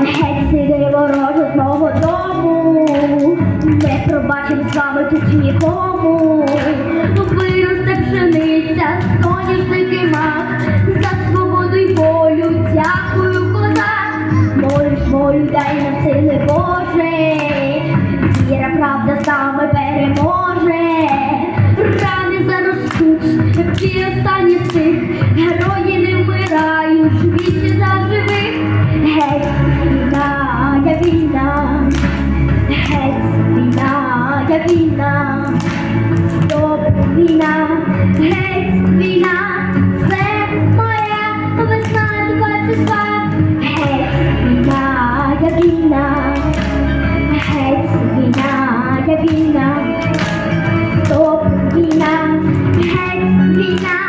геть сине ворожного дому, не пробачим з вами тут нікому, виросте пшениця, соняшники мак, за свободу й волю, дякую козак, молюсь, молю, дай нам сили Боже, віра, правда саме переможе, рани заростуть, як ті останні цих героїв. війна, я війна, стоп, війна, геть, війна, це моя весна 22. Геть, війна, я війна, геть, війна, я війна. Стоп, війна, геть, війна,